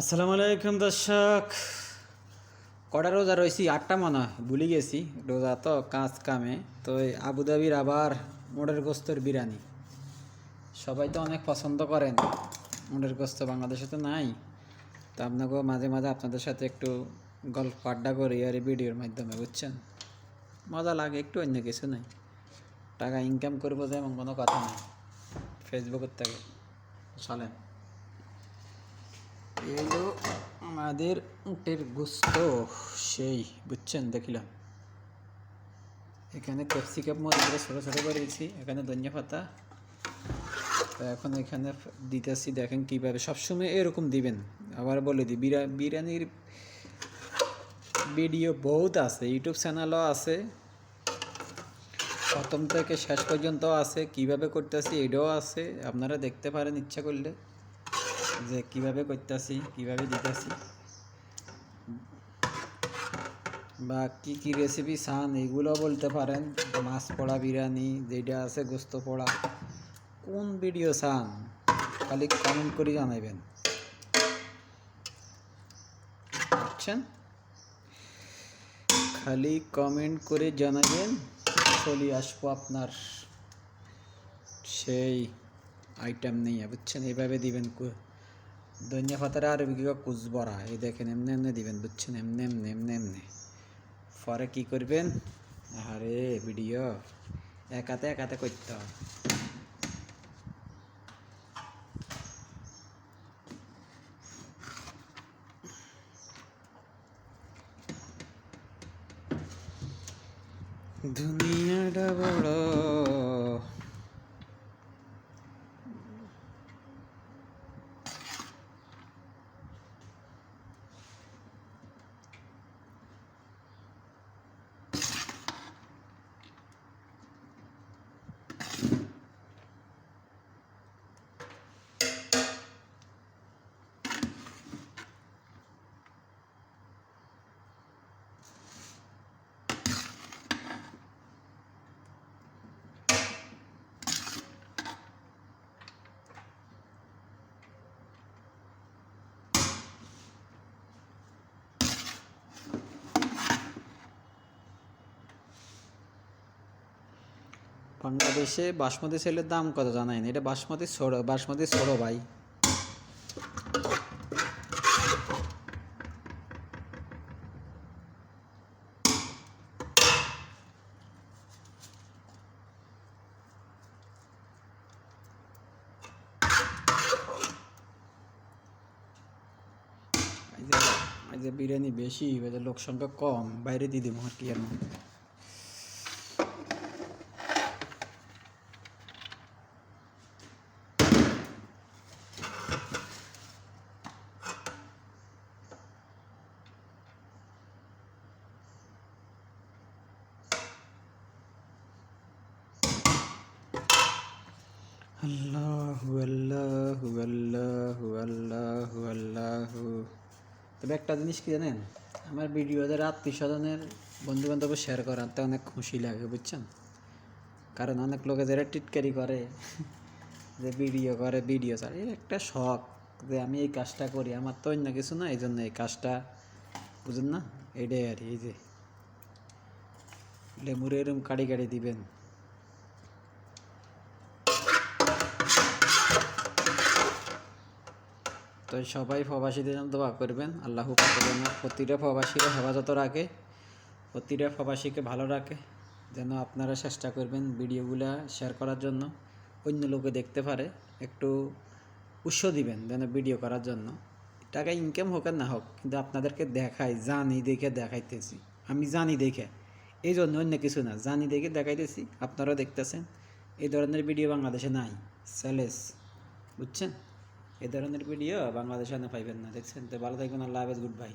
আসসালামু আলাইকুম দর্শক। কটা রোজা রয়েছি আটটা মনে ভুলে গেছি। রোজা তো কাজ কামে। তো আবুধাবির আবার মোড়ের গোস্তর বিরিয়ানি। সবাই তো অনেক পছন্দ করেন। মোড়ের গোস্ত বাংলাদেশে তো নাই। তো আপনাকেও মাঝে মাঝে আপনাদের সাথে একটু গল্প আড্ডা করি আর ভিডিওর মাধ্যমে, বুঝছেন? মজা লাগে, একটু অন্য কিছু নাই। টাকা ইনকাম করব যে এমন কোনো কথা নেই। ফেসবুকের থেকে। চলেন। এলো আমাদের উটের গোস্ত। সেই, বুঝছেন? দেখিলাম। এখানে ক্যাপসিকাম মরিচ ছোটো ছোটো করে দিয়েছি এখানে ধনিয়া পাতা। তো এখন এখানে দিতেছি, দেখেন কীভাবে। সবসময় এরকম দিবেন। আবার বলে দিই, বিরা, বিরিয়ানির ভিডিও বহুত আছে, ইউটিউব চ্যানেলও আছে। প্রথম থেকে শেষ পর্যন্ত আছে, কীভাবে করতেছি এটাও আছে। আপনারা দেখতে পারেন ইচ্ছা করলে। যে কীভাবে করতেছি, কীভাবে দিতেছি। বা কি কি রেসিপি চান এগুলো বলতে পারেন। মাছ পোড়া বিরিয়ানি যেটা আছে গোস্ত পোড়া। কোন ভিডিও চান, খালি কমেন্ট করে জানাবেন বুঝছেন? খালি কমেন্ট করে জানাবেন চলে আসব আপনার সেই আইটেম নিয়ে, বুঝছেন? এভাবে দিবেন ধনিয়া পাতার আর বিঘা কুচবরা এই দেখেন, এমনি এমনি দিবেন, বুঝছেন? এমনি এমনি এমনি এমনি। পরে কি করবেন? আরে ভিডিও। একাতে একাতে করতে হয় দুনিয়াটা বড়। বাংলাদেশে বাসমতি সেলের দাম কত জানাই না এটা বাসমতি ছোড়ো বাসমতি ছোড়ো ভাই। বিরিয়ানি বেশি লোক সংখ্যা কম, বাইরে দিয়ে দিব কি আর আল্লাহু আল্লাহু আল্লাহু আল্লাহু আল্লাহু। তবে একটা জিনিস কি জানেন? আমার ভিডিও যারা আত্মীয় স্বজনের বন্ধু বান্ধব শেয়ার করাতে অনেক খুশি লাগে, বুঝছেন? কারণ অনেক লোকে যারা টিটকারি করে, যে ভিডিও করে ভিডিও ছাড়ে একটা শখ যে আমি এই কাজটা করি, আমার তো অন্য কিছু না এই জন্য এই কাজটা, বুঝুন না? এটাই আর এই যে। লেমুরে এরম কাড়ি কাটি দিবেন। তো সবাই প্রবাসীদের জন্য দোয়া করবেন। আল্লাহ প্রতিটা প্রবাসীরা হেফাজত রাখে, প্রতিটা প্রবাসীকে ভালো রাখে, যেন আপনারা চেষ্টা করবেন ভিডিওগুলা শেয়ার করার জন্য, অন্য লোকে দেখতে পারে, একটু উৎস দিবেন যেন ভিডিও করার জন্য। টাকা ইনকাম হোক আর না হোক, কিন্তু আপনাদেরকে দেখাই, জানি দেখে দেখাইতেছি। আমি জানি দেখে, এই জন্য অন্য কিছু না, জানি দেখে দেখাইতেছি, আপনারাও দেখতেছেন। এই ধরনের ভিডিও বাংলাদেশে নাই স্যালেস বুঝছেন? এই ধরনের ভিডিও বাংলাদেশে না পাইবেন না। দেখছেন? তো ভালো থাকবেন, আল্লাহ হাফেজ গুড বাই